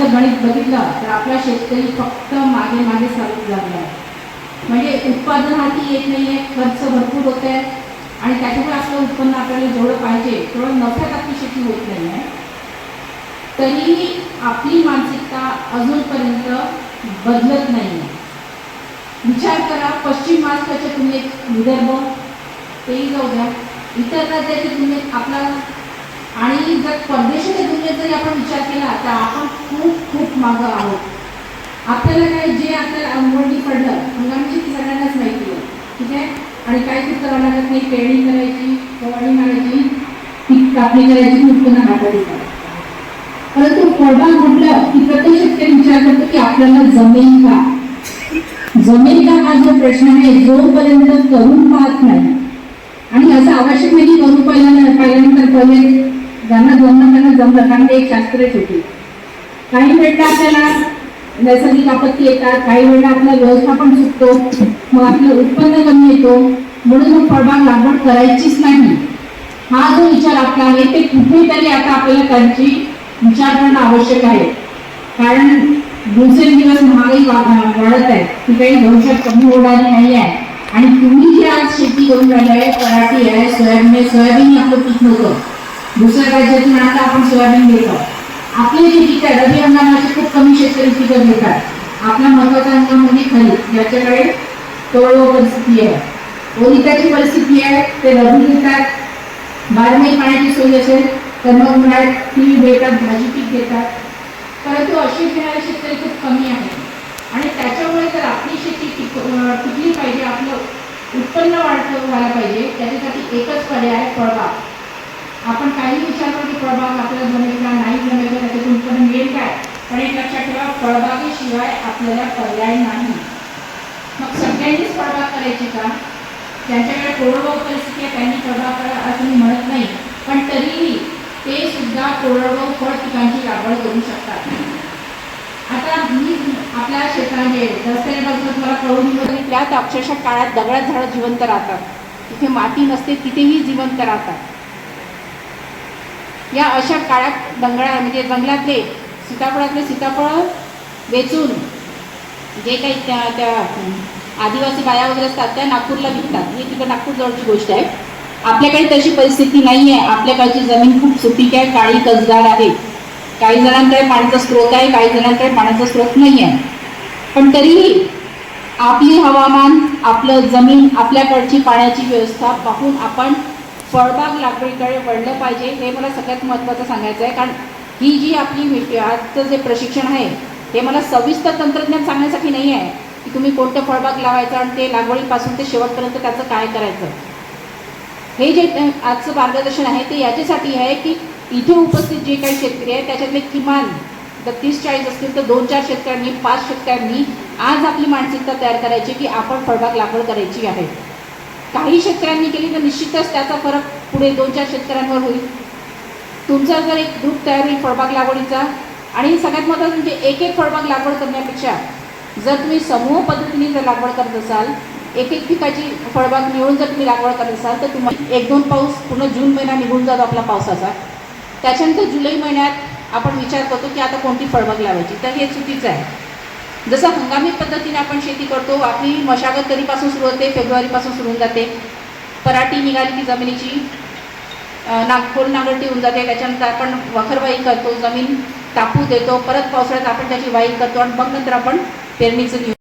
नुसतं गणित बघितलं तर आपला शेतकरी फक्त मागे मागे चालत लागला आहे म्हणजे उत्पादन हाती येत नाही आहे खर्च भरपूर होत आहे आणि त्याच्यामुळे आपलं उत्पन्न आपल्याला जेवढं पाहिजे तेवढं नफ्यात आपली शेती होत नाही आहे. तरीही आपली मानसिकता अजूनपर्यंत बदलत नाही आहे. विचार करा पश्चिम महाराष्ट्राच्या तुलनेत विदर्भ तेही जाऊ द्या. इतर राज्याच्या तुलनेत आपला आणि जर परदेशाच्या दुनियेत जरी आपण विचार केला तर आपण खूप खूप मागं आहोत. आपल्याला काय जे आपल्याला अंगवडी पडलं मुलांची ती सगळ्यांनाच माहिती आहे. ठीक आहे? आणि काही खूप करावं लागत नाही पेरणी करायची फवारणी मारायची पीक कापणी करायची उत्पन्न काढायची परंतु फळबाग म्हटलं की प्रत्येक शेतकरी विचार करतो की आपल्याला जमेल का? जमेल का हा जो प्रश्न आहे जोपर्यंत करून पाहत नाही. आणि असं आवश्यक नाही की करून पाहिल्यानंतर पाहिल्यानंतर पहिले ज्यांना जमलं त्यांना जमलं कारण ते एक शास्त्रच होती. काही वेळेला आपल्याला नैसर्गिक आपत्ती येतात काही वेळेला आपला व्यवस्थापन चुकतो मग आपलं उत्पन्न कमी येतो म्हणून मग फळबाग लागवड करायचीच नाही. हा जो विचार आपला आहे ते कुठेतरी आता आपल्याला त्यांची विचार करणं आवश्यक आहे. कारण दिवसेंदिवस महागाई वाढत आहे ती काही भविष्यात कमी होणारी नाही आहे. आणि तुम्ही जी आज शेती करून राहिली आहे पराठी आहे सोयाबीन आहे सोयाबीन आपलं पीक नव्हतं. दुसऱ्या राज्यातून आता आपण सोयाबीन घेतो. आपले जे पीक आहे रवी हंगामाचे खूप कमी शेतकरी पिकं घेतात. आपला महत्त्वाचा हंगाम म्हणजे खरीप. याच्याकडे कोरडवाहू परिस्थिती आहे. ओलिताची परिस्थिती आहे ते रवी घेतात. बारमाही पाण्याची सोय असेल तर मग उन्हाळ्यात ती घेतात भाजी पीक घेतात परंतु अशी घेणारे शेतकरी खूप कमी आहे. आणि त्याच्यामुळे जर आपली शेती टिक टिकली पाहिजे आपलं उत्पन्न वाढतं व्हायला पाहिजे त्याच्यासाठी एकच पर्याय फळबाग. आपण काही विचार की फळबाग आपल्याला जमेल का नाही जमेल का त्याच्यातून उत्पन्न मिळेल काय? पण एक लक्षात ठेवा फळबागेशिवाय आपल्याला पर्याय नाही. मग सगळ्यांनीच फळबाग करायची का? ज्यांच्याकडे कोरडवाहू परिस्थिती आहे त्यांनी फळबाग करा असं मी म्हणत नाही. पण तरीही ते सुद्धा कोरडवाहू फळ पिकांची लागवड करू शकतात. आता मी आपल्या क्षेत्रामध्ये रस्त्याने बाजूला तुम्हाला कळून दिलं त्यात अक्षरशः काळात दगडात झाडं जिवंत राहतात. तिथे माती नसते तिथेही जिवंत राहतात. या अशा काळात दंगळा म्हणजे जंगलातले सीताफळातले सीताफळ वेचून जे काही त्या त्या आदिवासी बाया वगैरे असतात त्या नागपूरला विकतात. ही तिकडे नागपूरजवळची गोष्ट आहे. आपल्याकडे तशी परिस्थिती नाही आहे आपल्याकडची जमीन खूप सुपीक आहे काळी कसदार आहे. काही जणांकडे पाण्याचा स्रोत आहे काही जणांकडे पाण्याचा स्रोत नाही आहे पण तरीही आपली हवामान आपलं जमीन आपल्याकडची पाण्याची व्यवस्था पाहून आपण फळबाग लागवडीकडे वळलं पाहिजे हे मला सगळ्यात महत्त्वाचं सांगायचं आहे. कारण ही जी आपली मी- आजचं जे प्रशिक्षण आहे हे मला सविस्तर तंत्रज्ञान सांगण्यासाठी नाही आहे की तुम्ही कोणतं फळबाग लावायचं आणि ते लागवडीपासून ते शेवटपर्यंत त्याचं काय करायचं. हे जे आजचं मार्गदर्शन आहे ते याच्यासाठी आहे की इथे उपस्थित जे काही शेतकरी आहे त्याच्यातले किमान जर तीस चाळीस असतील तर दोन चार शेतकऱ्यांनी पाच शेतकऱ्यांनी आज आपली मानसिकता तयार करायची की आपण फळबाग लागवड करायची आहे. काही शेतकऱ्यांनी केली तर निश्चितच त्याचा फरक पुढे दोन चार शेतकऱ्यांवर होईल. तुमचा जर एक ग्रुप तयार होईल फळबाग लागवडीचा आणि सगळ्यात महत्त्वाचं म्हणजे एक एक फळबाग लागवड करण्यापेक्षा जर तुम्ही समूह पद्धतीने जर लागवड करत असाल एक एक पिकाची फळबाग निवडून जर तुम्ही लागवड करत असाल तर तुम्हाला एक दोन पाऊस पूर्ण जून महिना निघून जातो आपला पावसाचा. त्याच्यानंतर जुलै महिन्यात आपण विचार करतो की आता कोणती फळबाग लावायची? तर हे चुकीचं आहे. जसं हंगामी पद्धतीने आपण शेती करतो आपली मशागत कधीपासून सुरू होते? फेब्रुवारीपासून सुरू होऊन जाते. पराठी निघाली की जमिनीची नाग खोल नांगरटी होऊन जाते. त्याच्यानंतर आपण वखरवाई करतो जमीन तापू देतो. परत पावसाळ्यात आपण त्याची वाई करतो आणि मग नंतर आपण पेरणीचं घेऊ